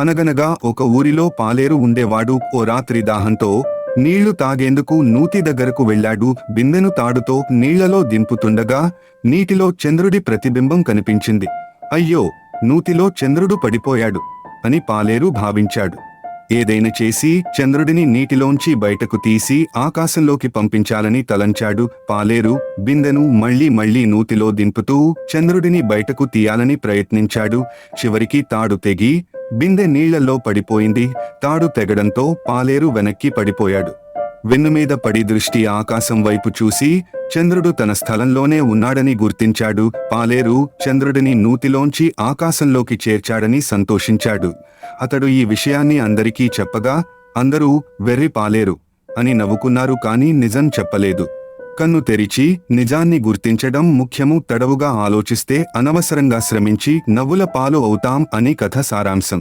అనగనగా ఒక ఊరిలో పాలేరు ఉండేవాడు. ఓ రాత్రి దాహంతో నీళ్ళు తాగేందుకు నూతి దగ్గరకు వెళ్ళాడు. బిందెను తాడుతో నీళ్ళలో దింపుతుండగా నీటిలో చంద్రుడి ప్రతిబింబం కనిపించింది. అయ్యో నూతిలో చంద్రుడు పడిపోయాడు అని పాలేరు భావించాడు. ఏదైనా చేసి చంద్రుడిని నీటిలోంచి బయటకు తీసి ఆకాశంలోకి పంపించాలని తలంచాడు. పాలేరు బిందెను మళ్ళీ మళ్ళీ నూతిలో దింపుతూ చంద్రుడిని బయటకు తీయాలని ప్రయత్నించాడు. చివరికి తాడు తెగి బిందె నీళ్ళలో పడిపోయింది. తాడు తెగడంతో పాలేరు వెనక్కి పడిపోయాడు. వెన్నుమీద పడి దృష్టి ఆకాశం వైపు చూసి చంద్రుడు తన స్థలంలోనే ఉన్నాడని గుర్తించాడు. పాలేరు చంద్రుడిని నూతిలోంచి ఆకాశంలోకి చేర్చాడని సంతోషించాడు. అతడు ఈ విషయాన్ని అందరికీ చెప్పగా అందరూ వెర్రి పాలేరు అని నవ్వుకున్నారు కాని నిజం చెప్పలేదు. కన్ను తెరిచి నిజాన్ని గుర్తించడం ముఖ్యము తడవుగా ఆలోచిస్తే అనవసరంగా శ్రమించి నవ్వుల పాలు అవుతాం అని కథ సారాంశం.